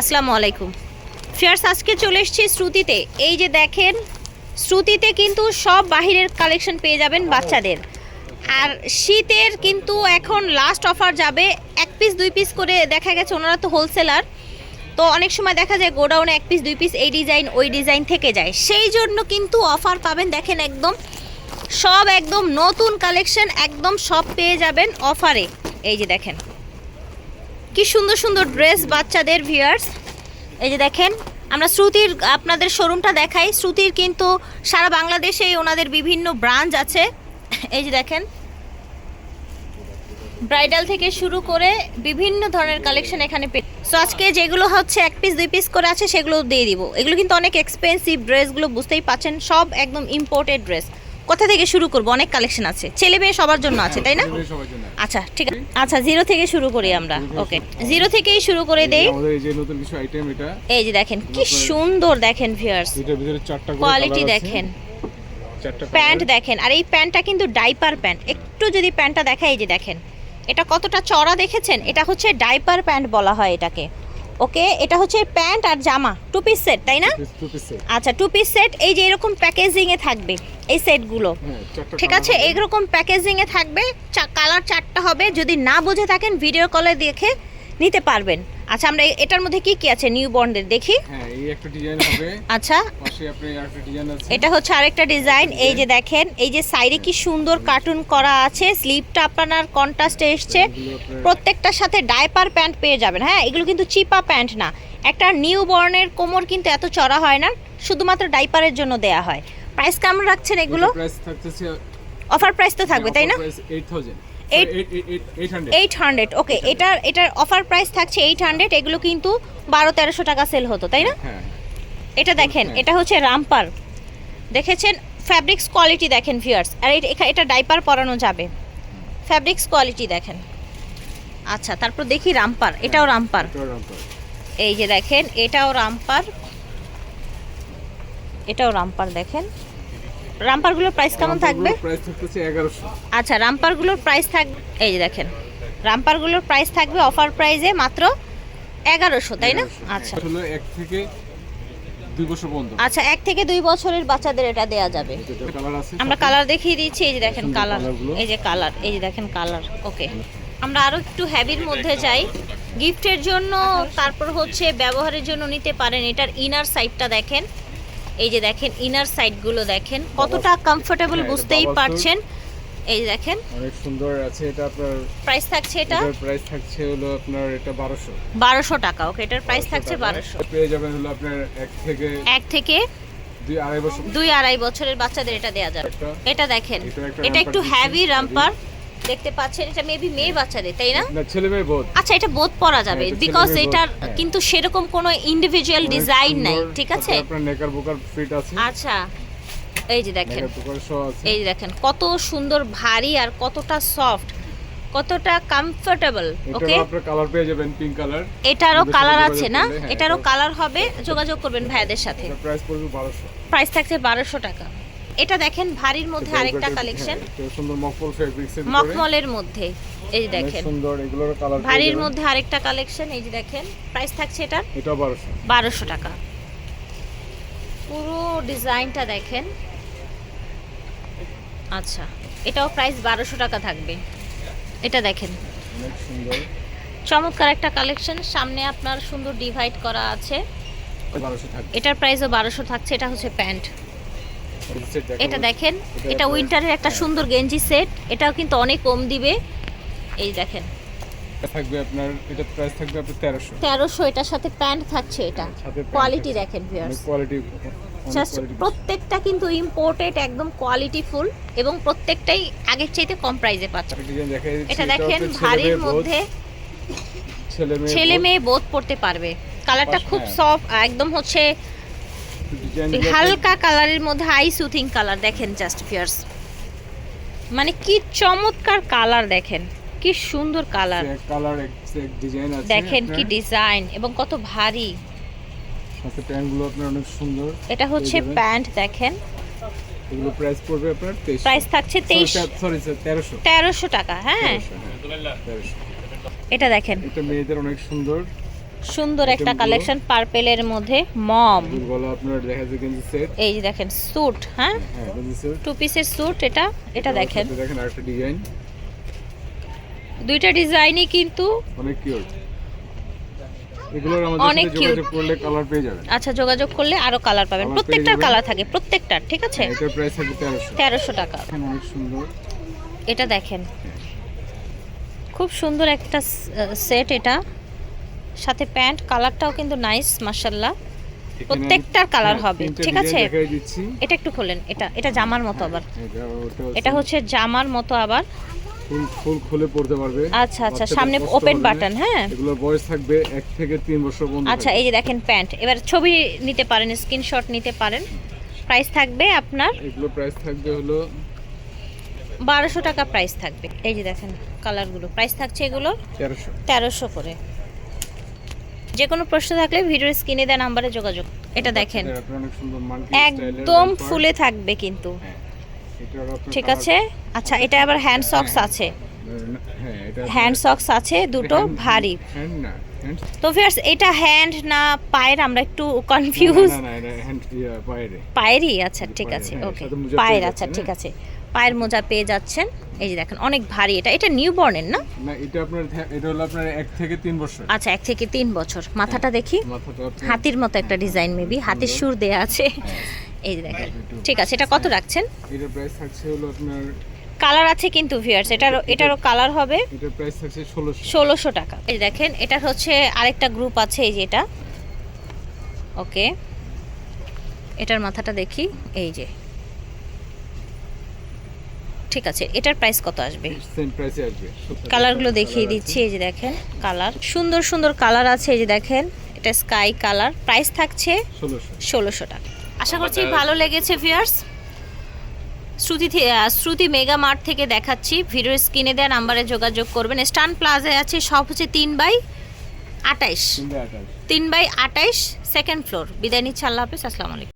আসসালামু আলাইকুম। ফিয়ার্স আজকে চলে এসেছি শ্রুতিতে। এই যে দেখেন শ্রুতিতে কিন্তু সব বাহিরের কালেকশন পেয়ে যাবেন বাচ্চাদের। আর শীতের কিন্তু এখন লাস্ট অফার যাবে। এক পিস দুই পিস করে দেখা গেছে ওনারা তো হোলসেলার তো অনেক সময় দেখা যায় গোডাউনে এক পিস দুই পিস এই ডিজাইন ওই ডিজাইন থেকে যায়। সেই জন্য কিন্তু অফার পাবেন দেখেন একদম সব একদম নতুন কালেকশন একদম সব পেয়ে যাবেন অফারে এই যে দেখেন কি সুন্দর সুন্দর ড্রেস বাচ্চাদের ভিয়ার্স এই যে দেখেন, আমরা শ্রুতির, আপনাদের শোরুমটা দেখাই। শ্রুতির কিন্তু সারা বাংলাদেশেই ওনাদের বিভিন্ন ব্রাঞ্চ আছে। এই যে দেখেন ব্রাইডাল থেকে শুরু করে বিভিন্ন ধরনের কালেকশন এখানে পে সো আজকে যেগুলো হচ্ছে এক পিস দুই পিস করে আছে, সেগুলো দিয়ে দিব। এগুলো কিন্তু অনেক এক্সপেন্সিভ ড্রেসগুলো বুঝতেই পাচ্ছেন সব একদম ইম্পোর্টেড ড্রেস কোথা থেকে শুরু করব? অনেক কালেকশন আছে। ছেলে মেয়ে সবার জন্য আছে তাই না? আচ্ছা ঠিক আছে। আচ্ছা জিরো থেকে শুরু করি আমরা। ওকে জিরো থেকেই শুরু করে দেই। এই যে নতুন কিছু আইটেম এটা এই যে দেখেন কি সুন্দর দেখেন ভিউয়ার্স এটার ভিতরে চারটা কোয়ালিটি দেখেন। চারটা প্যান্ট দেখেন। আর এই প্যান্টটা কিন্তু ডাইপার প্যান্ট একটু যদি প্যান্টটা দেখা এই যে দেখেন। এটা কতটা চড়া দেখেছেন? এটা হচ্ছে ডাইপার প্যান্ট বলা হয় এটাকে। ওকে এটা হচ্ছে প্যান্ট আর জামা টু পিস সেট তাই না। আচ্ছা টু পিস সেট এই যে এরকম প্যাকেজিং এ থাকবে এই সেটগুলো হ্যাঁ, ঠিক আছে। এইরকম প্যাকেজিং এ থাকবে কালার চারটা হবে যদি না বুঝে থাকেন ভিডিও কলে দেখে নিতে পারবেন আচ্ছা আমরা এটার মধ্যে কি কি আছে নিউ বর্নদের দেখি। হ্যাঁ এই একটা ডিজাইন হবে। আচ্ছা। পাশে আপনি আরেকটা ডিজাইন আছে। এটা হচ্ছে আরেকটা ডিজাইন এই যে দেখেন এই যে সাইডে কি সুন্দর কার্টুন করা আছে। স্লিপটা আপনার কন্ট্রাস্টে এসছে। প্রত্যেকটার সাথে ডাইপার প্যান্ট পেয়ে যাবেন। হ্যাঁ এগুলো কিন্তু চিপা প্যান্ট না। একটা নিউ বর্নের কোমর কিন্তু এত চড়া হয় না শুধুমাত্র ডাইপারের জন্য দেয়া হয়। প্রাইস কেমন রাখছেন এগুলো? অফার প্রাইস তো থাকবে তাই না? 8000 Eight- 800 এইট হান্ড্রেড ওকে এটার এটার অফার প্রাইস থাকছে এইট হান্ড্রেড এগুলো কিন্তু বারো তেরোশো টাকা সেল হতো তাই না? হ্যাঁ এটা দেখেন হ্যাঁ। এটা হচ্ছে রামপার দেখেছেন? ফ্যাব্রিক্স কোয়ালিটি দেখেন ফিয়ার্স আর এটা- এটা ডাইপার পরানো যাবে। ফ্যাব্রিক্স কোয়ালিটি দেখেন। আচ্ছা তারপর দেখি রামপার এটাও রামপার। এই যে দেখেন এটাও রামপার এটাও রামপার দেখেন। রামপারগুলোর প্রাইস কেমন থাকবে? প্রাইস থাকতেছে 1100 আচ্ছা রামপারগুলোর প্রাইস থাক এই যে দেখেন রামপারগুলোর প্রাইস থাকবে অফার প্রাইসে মাত্র এগারোশো তাই না? আচ্ছা। এক থেকে দুই বছর পর্যন্ত। আচ্ছা এক থেকে দুই বছরের বাচ্চাদের এটা দেয়া যাবে। আমরা কালার দেখিয়ে দিচ্ছি এই যে দেখেন কালার এই যে কালার এই যে দেখেন কালার ওকে আমরা আরও একটু হ্যাভির মধ্যে যাই। গিফটের জন্য তারপর হচ্ছে ব্যবহারের জন্য নিতে পারেন এটার ইনার সাইডটা দেখেন। এই যে দেখেন ইনার সাইডগুলো দেখেন কতটা কমফোর্টেবল হ্যাঁ, বুঝতেই পারছেন? এই যে দেখেন। অনেক সুন্দর আছে এটা আপনার প্রাইস থাকছে এটা? প্রাইস থাকছে হলো আপনার এটা 1200 বারোশো টাকা ওকে এটার প্রাইস থাকছে বারোশো। পেয়ে যাবেন হলো আপনার এক থেকে এক থেকে দুই আড়াই বছরের বাচ্চাদের এটা দেয়া যাবে। এটা দেখেন এটা একটু হ্যাভি রাম্পার দেখতে পাচ্ছেন এটা মেবি মেয়ে বাচ্চাদের তাই না? না ছেলে মেয়ে বোধ আচ্ছা এটা বোধ পরা যাবে। হ্যাঁ, এটা বিকজ ছেলে এটার হ্যাঁ। কিন্তু সেরকম কোনো ইন্ডিভিজুয়াল ডিজাইন নাই ঠিক আছে? আপনার নেকার বোকার ফিট আছে। আচ্ছা এই যে দেখেন। এই দেখেন কত সুন্দর ভারী আর কতটা সফট কতটা কমফোর্টেবল ওকে আপনার কালার পেয়ে যাবেন পিঙ্ক কালার এটারও কালার আছে না? হ্যাঁ, এটারও কালার হবে যোগাযোগ করবেন ভাইয়াদের সাথে। প্রাইস পড়বে 1200 প্রাইস থাকছে বারোশো টাকা। এটা দেখেন ভারীর মধ্যে আরেকটা কালেকশন সুন্দর মকপল ফেব্রিক্স এর মখমলের মধ্যে এই যে দেখেন। সুন্দর এগুলোর কালার ভারীর মধ্যে আরেকটা কালেকশন এই যে দেখেন প্রাইস থাকছে এটার এটা 1200 বারোশো টাকা। পুরো ডিজাইনটা দেখেন। আচ্ছা এটাও প্রাইস বারোশো টাকা থাকবে। এটা দেখেন। অনেক সুন্দর। চমৎকার একটা কালেকশন সামনে আপনার সুন্দর ডিভাইড করা আছে। 1200 এটার প্রাইসও বারোশো থাকছে এটা হচ্ছে প্যান্ট। এটা দেখেন এটা উইন্টারের একটা হ্যাঁ। সুন্দর গেঞ্জি সেট এটাও কিন্তু অনেক কম দিবে। এই দেখেন। থাকবে আপনার এটা প্রাইস থাকবে আপনার 1300 তেরোশো এটার সাথে প্যান্ট থাকছে এটা। কোয়ালিটি দেখেন ভিউয়ার্স কোয়ালিটি জাস্ট প্রত্যেকটা কিন্তু ইম্পোর্টেড একদম কোয়ালিটি ফুল এবং প্রত্যেকটাই আগের চাইতে কম প্রাইসে পাচ্ছে। ডিজাইন দেখা যাচ্ছে এটা দেখেন ভারীর মধ্যে ছেলে মেয়ে ছেলে মেয়ে বোধ পড়তে পারবে। কালারটা খুব হ্যাঁ। সফট একদম হচ্ছে হালকা কালারের মধ্যে আই সুথিং কালার দেখেন জাস্ট ফিয়ার্স মানে কি চমৎকার কালার দেখেন কি সুন্দর কালার কালার ডিজাইন আছে দেখেন কি ডিজাইন এবং কত ভারী। সাথে আপনার অনেক সুন্দর। এটা হচ্ছে প্যান্ট দেখেন। এগুলো প্রাইস পড়বে আপনার 23 প্রাইস থাকছে তেইশ সরি স্যার 1300 তেরোশো। টাকা হ্যাঁ। এটা দেখেন। এটা মেয়েদের অনেক সুন্দর। সুন্দর একটা। কালেকশন পার্পেলের মধ্যে মম। এই যে দেখেন স্যুট হ্যাঁ? হ্যাঁ টু পিসের স্যুট এটা এটা দেখেন। দেখেন আরেকটা ডিজাইন দুইটা ডিজাইনই কিন্তু অনেক কিউট অনেক। যোগাযোগ করলে কালার পেয়ে যাবেন। আচ্ছা যোগাযোগ করলে আরও কালার পাবেন। প্রত্যেকটার কালার থাকে প্রত্যেকটার ঠিক আছে? হ্যাঁ, এটার প্রাইস থাকবে তেরোশো। তেরোশো টাকা। এখানে অনেক সুন্দর। এটা দেখেন। খুব সুন্দর একটা সেট এটা। সাথে প্যান্ট কালারটাও কিন্তু নাইস মাশাল্লাহ প্রত্যেকটার হ্যাঁ, হবে, ঠিক আছে? এটা একটু খোলেন এটা এটা জামার মতো আবার। এটা হচ্ছে জামার মতো আবার। ফুল ফুল খুলে পড়তে পারবে। আচ্ছা আচ্ছা সামনে ওপেন বাটন হ্যাঁ? এগুলোর বয়স থাকবে এক থেকে তিন বছর পর্যন্ত। আচ্ছা এই যে দেখেন প্যান্ট এবার ছবি নিতে পারেন স্ক্রিনশট নিতে পারেন। প্রাইস থাকবে আপনার এগুলো প্রাইস থাকবে হলো বারোশো টাকা প্রাইস থাকবে। এই যে দেখেন কালারগুলো প্রাইস থাকছে এগুলো তেরোশো। তেরোশো করে। যে কোনো প্রশ্ন থাকলে ভিডিওর স্ক্রিনে দেওয়া নাম্বারে যোগাযোগ এটা দেখেন। একদম ফুলে থাকবে কিন্তু। ঠিক আছে? আচ্ছা এটা আবার হ্যান্ড সক্স আছে। হ্যাঁ হ্যান্ড সক্স আছে দুটো ভারী। তো ফিয়ার্স এটা হ্যান্ড না পায়ের? আমরা একটু কনফিউজ পায়েরই। আচ্ছা ঠিক আছে হ্যাঁ, ওকে পায়ের আচ্ছা ঠিক হ্যাঁ। আছে। পায়ের মোজা পেয়ে যাচ্ছেন। এই যে দেখেন অনেক ভারী এটা। এটা নিউ বর্নের না? না এটা আপনার এটা হলো আপনার এক থেকে তিন বছর। আচ্ছা এক থেকে তিন বছর। মাথাটা দেখি? হাতির মতো একটা ডিজাইন মেবি হাতির সুর দেয়া আছে। এই যে দেখেন। ঠিক আছে এটা কত রাখছেন? এটার প্রাইস থাকছে হলো আপনার কালার আছে কিন্তু ভিউয়ার্স এটারও এটারও কালার হবে এটার প্রাইস থাকছে ষোলোশো ষোলোশো টাকা। এই দেখেন এটা হচ্ছে আরেকটা গ্রুপ আছে এই যে এটা। ওকে এটার মাথাটা দেখি। এই যে। ঠিক আছে এটার প্রাইস কত আসবে? সেম প্রাইসে আসবে কালারগুলো দেখিয়ে দিচ্ছি এই যে দেখেন কালার সুন্দর সুন্দর কালার আছে এই যে দেখেন এটা স্কাই কালার প্রাইস থাকছে ষোলোশো। টাকা। আশা করছি ভালো লেগেছে viewers Shruti Shruti mega mart থেকে দেখাচ্ছি। ভিডিওর স্ক্রিনে দেওয়া নাম্বারে যোগাযোগ করবেন। স্টান প্লাজায় আছে সব হচ্ছে তিন বাই আটাইশ তিন বাই আটাইশ সেকেন্ড ফ্লোর বিদায় নিচ্ছে আল্লাহ হাফিজ আসসালামু আলাইকুম।